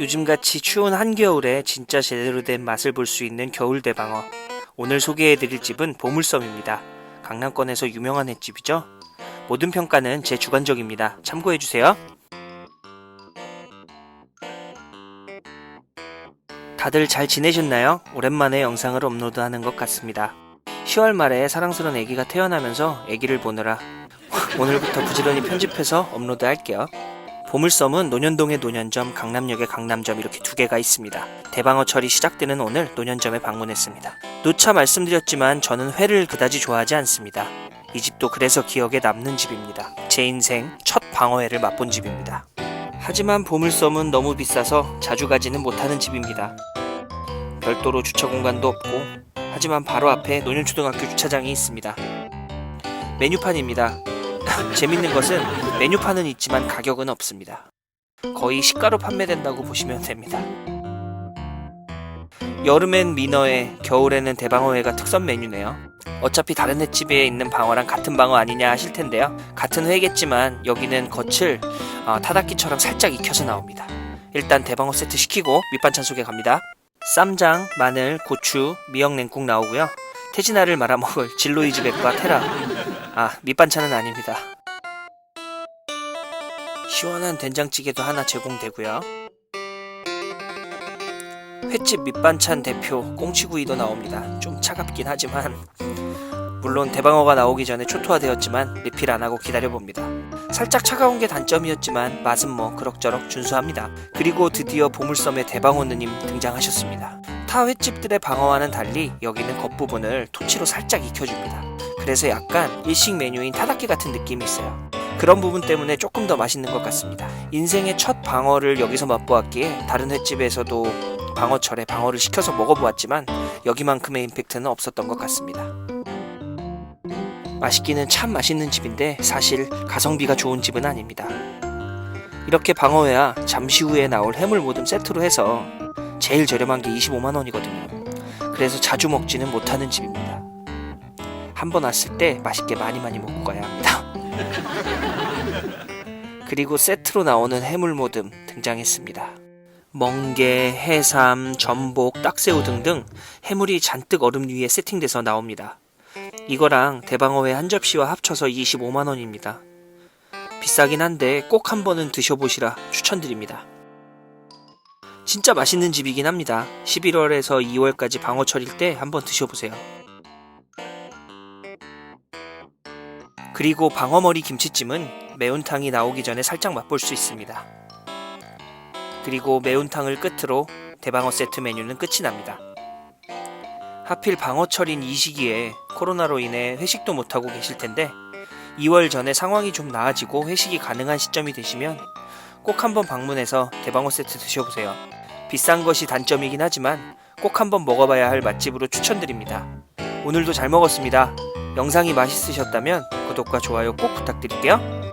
요즘같이 추운 한겨울에 진짜 제대로 된 맛을 볼 수 있는 겨울 대방어. 오늘 소개해드릴 집은 보물섬입니다. 강남권에서 유명한 횟집이죠. 모든 평가는 제 주관적입니다. 참고해주세요. 다들 잘 지내셨나요? 오랜만에 영상을 업로드하는 것 같습니다. 10월 말에 사랑스러운 아기가 태어나면서 아기를 보느라 오늘부터 부지런히 편집해서 업로드할게요. 보물섬은 논현동의 논현점, 강남역의 강남점 이렇게 두 개가 있습니다. 대방어철이 시작되는 오늘 논현점에 방문했습니다. 누차 말씀드렸지만 저는 회를 그다지 좋아하지 않습니다. 이 집도 그래서 기억에 남는 집입니다. 제 인생 첫 방어회를 맛본 집입니다. 하지만 보물섬은 너무 비싸서 자주 가지는 못하는 집입니다. 별도로 주차 공간도 없고 하지만 바로 앞에 논현초등학교 주차장이 있습니다. 메뉴판입니다. 재밌는 것은 메뉴판은 있지만 가격은 없습니다. 거의 시가로 판매된다고 보시면 됩니다. 여름엔 민어회, 겨울에는 대방어회가 특선 메뉴네요. 어차피 다른 횟집에 있는 방어랑 같은 방어 아니냐 하실 텐데요. 같은 회겠지만 여기는 겉을 어, 타닥기처럼 살짝 익혀서 나옵니다. 일단 대방어 세트 시키고 밑반찬 소개 갑니다. 쌈장, 마늘, 고추, 미역 냉국 나오고요. 태진아를 말아먹을 진로이즈 백과 테라. 아, 밑반찬은 아닙니다. 시원한 된장찌개도 하나 제공되고요. 횟집 밑반찬 대표 꽁치구이도 나옵니다. 좀 차갑긴 하지만 물론 대방어가 나오기 전에 초토화되었지만 리필 안 하고 기다려봅니다. 살짝 차가운 게 단점이었지만 맛은 뭐 그럭저럭 준수합니다. 그리고 드디어 보물섬의 대방어 누님 등장하셨습니다. 타 횟집들의 방어와는 달리 여기는 겉부분을 토치로 살짝 익혀줍니다. 그래서 약간 일식 메뉴인 타닥기 같은 느낌이 있어요. 그런 부분 때문에 조금 더 맛있는 것 같습니다. 인생의 첫 방어를 여기서 맛보았기에 다른 횟집에서도 방어철에 방어를 시켜서 먹어보았지만 여기만큼의 임팩트는 없었던 것 같습니다. 맛있기는 참 맛있는 집인데 사실 가성비가 좋은 집은 아닙니다. 이렇게 방어회와 잠시 후에 나올 해물 모듬 세트로 해서 제일 저렴한 게 25만 원이거든요. 그래서 자주 먹지는 못하는 집입니다. 한 번 왔을 때 맛있게 많이 많이 먹고 가야 합니다. 그리고 세트로 나오는 해물 모듬 등장했습니다. 멍게, 해삼, 전복, 딱새우 등등 해물이 잔뜩 얼음 위에 세팅돼서 나옵니다. 이거랑 대방어회 한 접시와 합쳐서 25만 원입니다. 비싸긴 한데 꼭 한 번은 드셔보시라 추천드립니다. 진짜 맛있는 집이긴 합니다. 11월에서 2월까지 방어철일 때 한번 드셔보세요. 그리고 방어머리 김치찜은 매운탕이 나오기 전에 살짝 맛볼 수 있습니다. 그리고 매운탕을 끝으로 대방어 세트 메뉴는 끝이 납니다. 하필 방어철인 이 시기에 코로나로 인해 회식도 못하고 계실 텐데 2월 전에 상황이 좀 나아지고 회식이 가능한 시점이 되시면 꼭 한번 방문해서 대방어 세트 드셔보세요. 비싼 것이 단점이긴 하지만 꼭 한번 먹어봐야 할 맛집으로 추천드립니다. 오늘도 잘 먹었습니다. 영상이 맛있으셨다면 구독과 좋아요 꼭 부탁드릴게요.